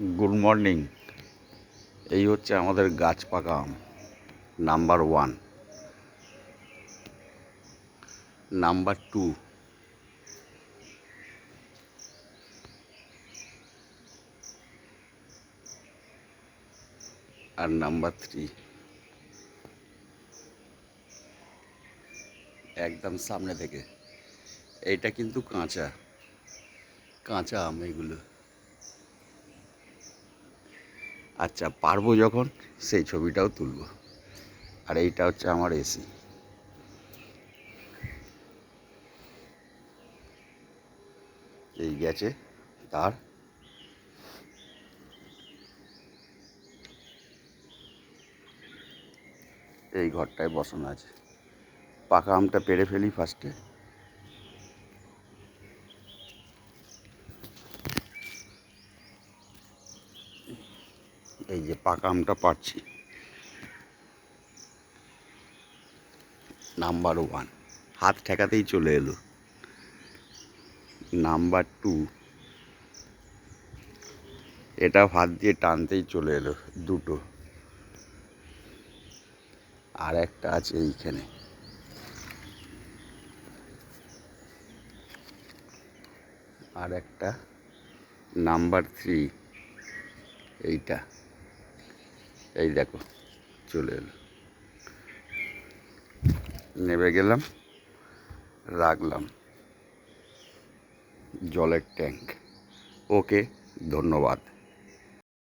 Good morning. এই হচ্ছে আমাদের গাছ পাকা আম, নাম্বার ওয়ান। Number two. আর নাম্বার থ্রি। একদম সামনে থেকে। এইটা কিন্তু কাঁচা। কাঁচা আম এগুলো। আচ্ছা পারব যখন, সেই ছবিটাও তুলবো। আর এইটা হচ্ছে আমার এসি। এই গেছে তার। এই ঘরটায় বসানো আছে। পাকা আমটা পেরে ফেলি ফার্স্টে এই যে পাকা আমটা পাচ্ছি নাম্বার ওয়ান হাত ঠেকাতেই চলে এলো। নাম্বার টু এটা হাত দিয়ে টানতেই চলে এলো দুটো। আর একটা আছে এইখানে। আর একটা নাম্বার থ্রি এইটা। এই দেখো চলে এলো। নেমে গেলাম রাখলাম। জলের ট্যাঙ্ক। ওকে ধন্যবাদ।